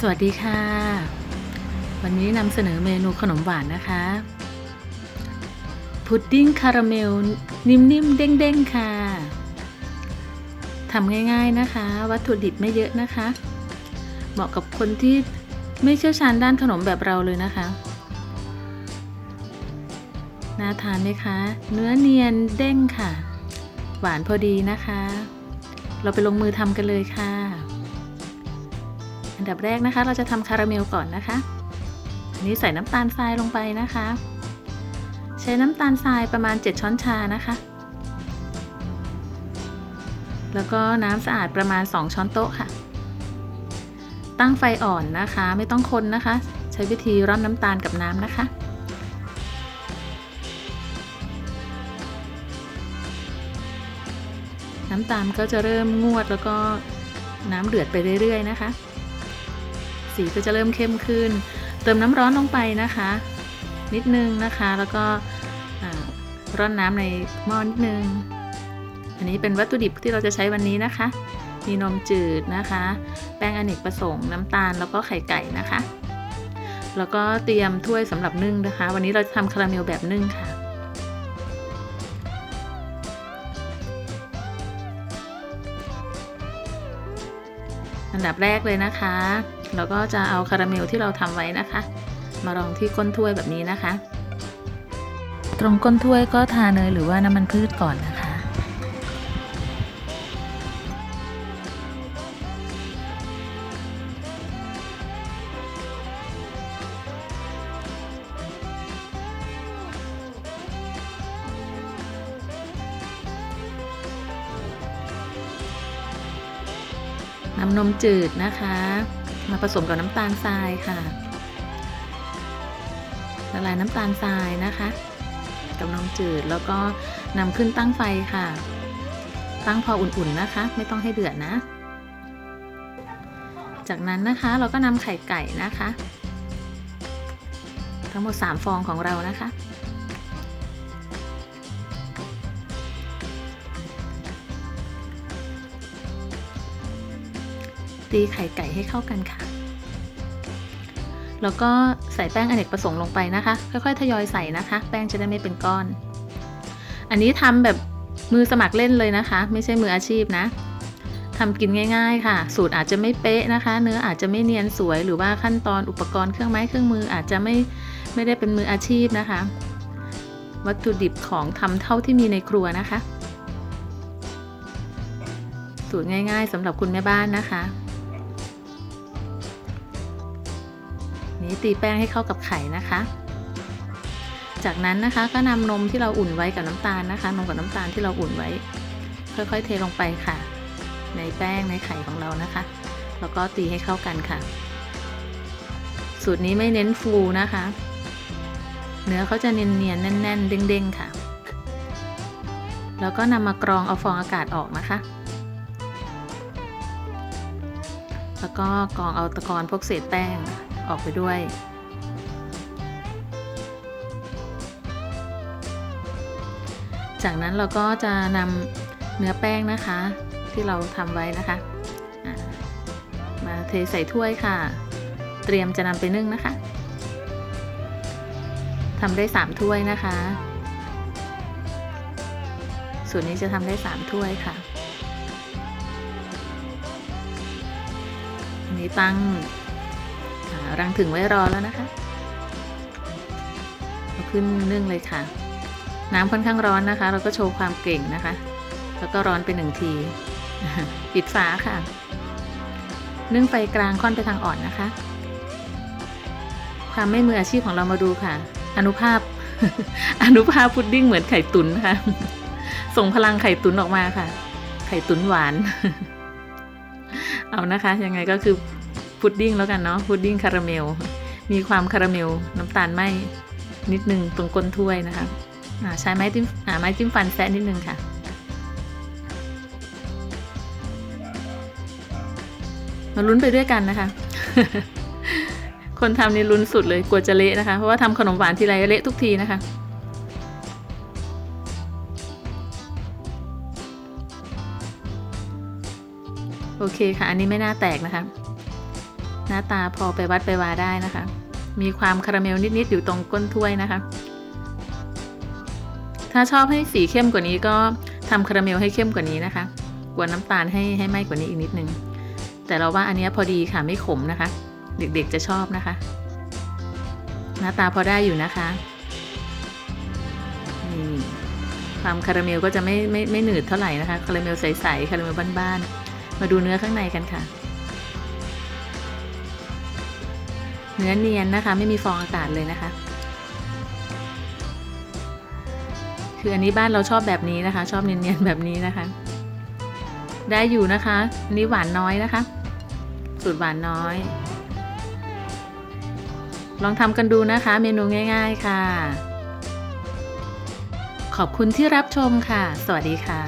สวัสดีค่ะ วันนี้นำเสนอเมนูขนมหวานนะคะ พุดดิ้งคาราเมล นิ่มๆ เด้งๆ ค่ะทำง่ายๆนะคะ วัตถุดิบไม่เยอะนะคะ เหมาะกับคนที่ไม่เชี่ยวชาญด้านขนมแบบเราเลยนะคะ น่าทานไหมคะ เนื้อเนียนเด้งค่ะ หวานพอดีนะคะ เราไปลงมือทำกันเลยค่ะ ดับแรกนะคะ เราจะทำคาราเมลก่อนนะคะอันนี้ใส่น้ำตาลทรายลงไปนะคะ ใช้น้ำตาลทรายประมาณ 7 ช้อนชานะคะ แล้วก็น้ำสะอาดประมาณ 2 ช้อนโต๊ะค่ะ ตั้งไฟอ่อนนะคะ ไม่ต้องคนนะคะ ใช้วิธีร่อนน้ำตาลกับน้ำนะคะน้ำตาลก็จะเริ่มงวดแล้วก็น้ำเดือดไปเรื่อยๆนะคะ สีก็จะเริ่มเข้มขึ้น เติมน้ำร้อนลงไปนะคะ นิดนึงนะคะ แล้วก็ร่อนน้ำในหม้อนิดนึง อันนี้เป็นวัตถุดิบที่เราจะใช้วันนี้นะคะ มีนมจืดนะคะ แป้งอเนกประสงค์น้ำตาลแล้วก็ไข่ไก่นะคะ แล้วก็เตรียมถ้วยสำหรับนึ่งนะคะ วันนี้เราจะทำคาราเมลแบบนึ่งค่ะ อันดับแรกเลยนะคะ เราก็จะเอาคาราเมลที่เราทำไว้นะคะ มารองที่ก้นถ้วยแบบนี้นะคะ ตรงก้นถ้วยก็ทาเนยหรือว่าน้ำมันพืชก่อนนะคะ นำนมจืดนะคะ มาผสมกับน้ำตาลทรายค่ะละลายน้ำตาลทรายนะคะ กับนมจืดแล้วก็นำขึ้นตั้งไฟค่ะ ตั้งพออุ่นๆนะคะ ไม่ต้องให้เดือดนะ จากนั้นนะคะเราก็นำไข่ไก่นะคะ ทั้งหมด 3 ฟองของเรานะคะ ตีไข่ไก่ให้เข้ากันค่ะ แล้วก็ใส่แป้งอเนกประสงค์ลงไปนะคะ ค่อยๆ ทยอยใส่นะคะ แป้งจะได้ไม่เป็นก้อน อันนี้ทำแบบมือสมัครเล่นเลยนะคะ ไม่ใช่มืออาชีพนะทำกินง่าย ๆ ค่ะ สูตรอาจจะไม่เป๊ะนะคะ เนื้ออาจจะไม่เนียนสวยหรือว่าขั้นตอนอุปกรณ์เครื่องไม้เครื่องมืออาจจะไม่ไม่ได้เป็นมืออาชีพนะคะ วัตถุดิบของทำเท่าที่มีในครัวนะคะ สูตรง่าย ๆสำหรับคุณแม่บ้านนะคะ นี้ตีแป้งให้เข้ากับไข่นะคะ จากนั้นนะคะก็นำนมที่เราอุ่นไว้กับน้ำตาลนะคะ นมกับน้ำตาลที่เราอุ่นไว้ ค่อยๆ เทลงไปค่ะ ในแป้งในไข่ของเรานะคะ แล้วก็ตีให้เข้ากันค่ะ สูตรนี้ไม่เน้นฟูนะคะ เนื้อเขาจะเนียนๆแน่น ๆ เด้งๆค่ะ แล้วก็นำมากรองเอาฟองอากาศออกนะคะแล้วก็กรองเอาตะกอนพวกเศษแป้ง ออกไปด้วย จากนั้นเราก็จะนำเนื้อแป้งนะคะ ที่เราทำไว้นะคะ มาเทใส่ถ้วยค่ะ เตรียมจะนำไปนึ่งนะคะทำได้ 3 ถ้วยนะคะ ส่วนนี้จะทำได้ 3 ถ้วยค่ะอันนี้ตั้ง รังถึงไว้รอแล้วนะคะเอาขึ้นนึ่งเลยค่ะ น้ำค่อนข้างร้อนนะคะ เราก็โชว์ความเก่งนะคะ แล้วก็ร้อนไปหนึ่งที ปิดฝาค่ะ นึ่งไฟกลางค่อนไปทางอ่อนนะคะความไม่มืออาชีพของเรามาดูค่ะ อนุภาพ อนุภาพพุดดิ้งเหมือนไข่ตุ๋นค่ะ ส่งพลังไข่ตุ๋นออกมาค่ะ ไข่ตุ๋นหวาน เอานะคะ ยังไงก็คือ พุดดิ้งแล้วกันเนาะพุดดิ้งคาราเมล มีความคาราเมลน้ำตาลไหมนิดนึงตรงก้นถ้วยนะคะใช้ไม้จิ้มไม้จิ้มฟันแซะนิดนึงค่ะมาลุ้นไปด้วยกันนะคะ คนทำนี่ลุ้นสุดเลยกลัวจะเละนะคะ เพราะว่าทำขนมหวานทีไรเละทุกทีนะคะ โอเคค่ะ อันนี้ไม่น่าแตกนะคะ หน้าตาพอไปวัดไปวาได้นะคะ มีความคาราเมลนิดๆอยู่ตรงก้นถ้วยนะคะ ถ้าชอบให้สีเข้มกว่านี้ก็ทำคาราเมลให้เข้มกว่านี้นะคะ กวนน้ำตาลให้ให้ไหมกว่านี้อีกนิดนึง แต่เราว่าอันนี้พอดีค่ะไม่ขมนะคะ เด็กๆจะชอบนะคะ หน้าตาพอได้อยู่นะคะนี่ความคาราเมลก็จะไม่ไม่ไม่หนืดเท่าไหร่นะคะ คาราเมลใสๆคาราเมลบ้านๆมาดูเนื้อข้างในกันค่ะ เนื้อเนียนนะคะ ไม่มีฟองอากาศเลยนะคะ คืออันนี้บ้านเราชอบแบบนี้นะคะ ชอบเนียนๆแบบนี้นะคะ ได้อยู่นะคะอันนี้หวานน้อยนะคะ สูตรหวานน้อย ลองทำกันดูนะคะ เมนูง่าย ๆค่ะ ขอบคุณที่รับชมค่ะ สวัสดีค่ะ